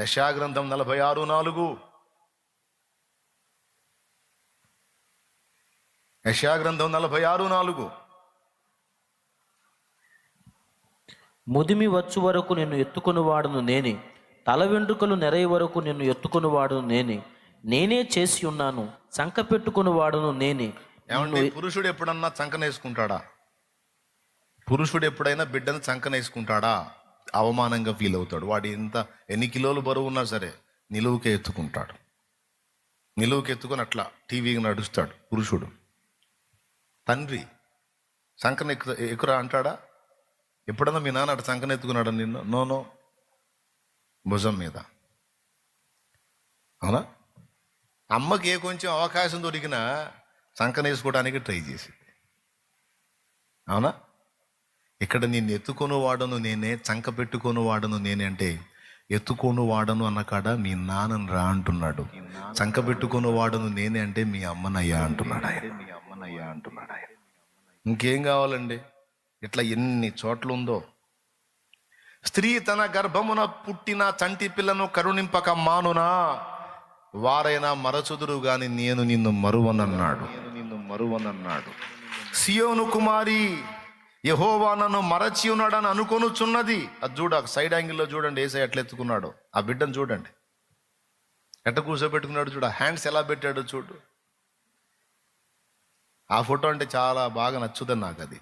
యశాగ్రంథం నలభై ఆరు నాలుగు. యశాగ్రంథం నలభై ఆరు నాలుగు. ముదిమి వచ్చు వరకు నిన్ను ఎత్తుకుని వాడును నేనే తల వెంట్రుకలు నెరయ వరకు నిన్ను ఎత్తుకుని వాడును నేనే నేనే చేసి ఉన్నాను సంక పెట్టుకుని వాడును నేనే. ఏమండి పురుషుడు ఎప్పుడన్నా చంకనేసుకుంటాడా? పురుషుడు ఎప్పుడైనా బిడ్డను చంకనేసుకుంటాడా? అవమానంగా ఫీల్ అవుతాడు. వాడు ఎంత ఎన్ని కిలోలు బరువు ఉన్నా సరే నిలువుకే ఎత్తుకుంటాడు. నిలువుకి ఎత్తుకొని అట్లా టీవీకి నడుస్తాడు పురుషుడు. తండ్రి సంకన ఎక్కు ఎక్కురా అంటాడా? ఎప్పుడన్నా మీ నాన్న అటు సంకన ఎత్తుకున్నాడా నిన్ను? No no. భుజం మీద. అవునా? అమ్మకి ఏ కొంచెం అవకాశం దొరికినా సంకనేసుకోవడానికి ట్రై చేసింది. అవునా? ఇక్కడ నేను ఎత్తుకొని వాడను నేనే చంక పెట్టుకొని వాడను నేనే అంటే ఎత్తుకొని వాడను అన్న కాడ మీ నాన్నని రా అంటున్నాడు. చంక పెట్టుకొని వాడను నేనే అంటే మీ అమ్మనయ్యా అంటున్నాడు ఆయన. మీ అమ్మనయ్యా అంటున్నాడు ఆయన ఇంకేం కావాలండి? ఇట్లా ఎన్ని చోట్ల ఉందో స్త్రీ తన గర్భమున పుట్టిన చంటి పిల్లను కరుణింపక మానునా. వారైనా మరచుదురు గాని నేను నిన్ను మరువనన్నాడు. నిన్ను మరువనన్నాడు. సియోను కుమారి యహోవా నన్ను మరచి ఉన్నాడని అనుకొనుచున్నది. అది చూడ సైడ్ యాంగిల్లో చూడండి ఏసై ఎట్లా ఎత్తుకున్నాడు. ఆ బిడ్డను చూడండి. ఎట్ట కూర్చోబెట్టుకున్నాడు చూడ హ్యాండ్స్ ఎలా పెట్టాడో చూడు. ఆ ఫోటో అంటే చాలా బాగా నచ్చుదని నాకు అది.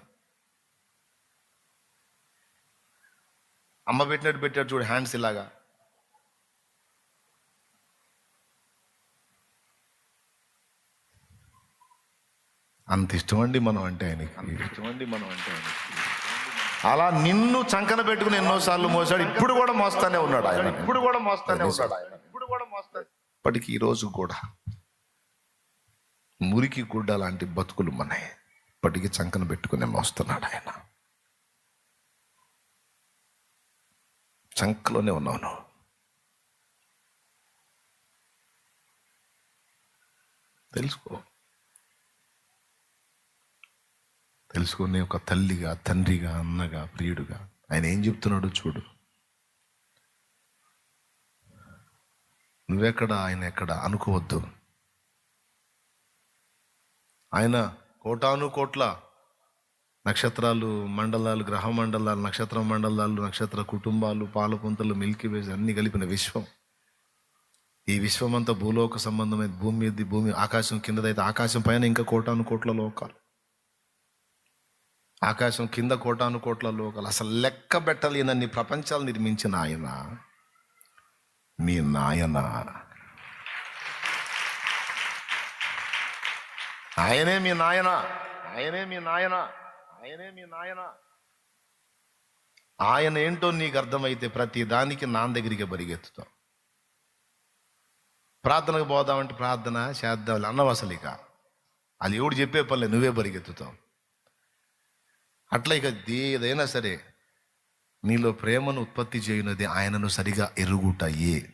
అమ్మ పెట్టినట్టు పెట్టాడు చూడు హ్యాండ్స్ ఇలాగా. అంత ఇష్టమండి మనం అంటే ఆయనకి. ఇష్టమండి మనం అంటే ఆయనకి. అలా నిన్ను చంకన పెట్టుకుని ఎన్నోసార్లు మోసాడు ఇప్పుడు కూడా మోస్తానే ఉన్నాడు ఆయన. ఇప్పుడు కూడా మోస్తానే ఉన్నాడు ఆయన. ఇప్పుడు కూడా మోస్తా ఇప్పటికి ఈ రోజు కూడా మురికి గుడ్డ లాంటి బతుకులు మనయ్. ఇప్పటికీ చంకన పెట్టుకుని మోస్తున్నాడు ఆయన. చంకలోనే ఉన్నావు నువ్వు. తెలుసుకో. తెలుసుకునే ఒక తల్లిగా తండ్రిగా అన్నగా ప్రియుడుగా ఆయన ఏం చెప్తున్నాడో చూడు. నువ్వెక్కడ ఆయన ఎక్కడ అనుకోవద్దు. ఆయన కోటాను కోట్ల నక్షత్రాలు మండలాలు గ్రహ మండలాలు నక్షత్ర మండలాలు నక్షత్ర కుటుంబాలు పాలపుంతలు మిల్కీ వేస్ అన్ని కలిపిన విశ్వం. ఈ విశ్వం అంతా భూలోక సంబంధమైన భూమి మీద భూమి ఆకాశం కిందదైతే ఆకాశం పైన ఇంకా కోటాను కోట్ల లోకాలు. ఆకాశం కింద కోటాను కోట్ల లోకలు. అసలు లెక్క పెట్టలేనన్ని ప్రపంచాలు నిర్మించిన ఆయన మీ నాయన. ఆయనే మీ నాయన. ఆయనే మీ నాయన. ఆయనే మీ నాయన. ఆయన ఏంటో నీకు అర్థమైతే ప్రతి దానికి నా దగ్గరికి పరిగెత్తుతాం ప్రార్థనకు పోదామంటే ప్రార్థన చేద్దాం. అన్నవసలిక. అది ఎవడు చెప్పే పనులే నువ్వే పరిగెత్తుతావు అట్లా ఇక ఏదైనా సరే నీలో ప్రేమను ఉత్పత్తి చేయనది ఆయనను సరిగా ఎరుగుటయే.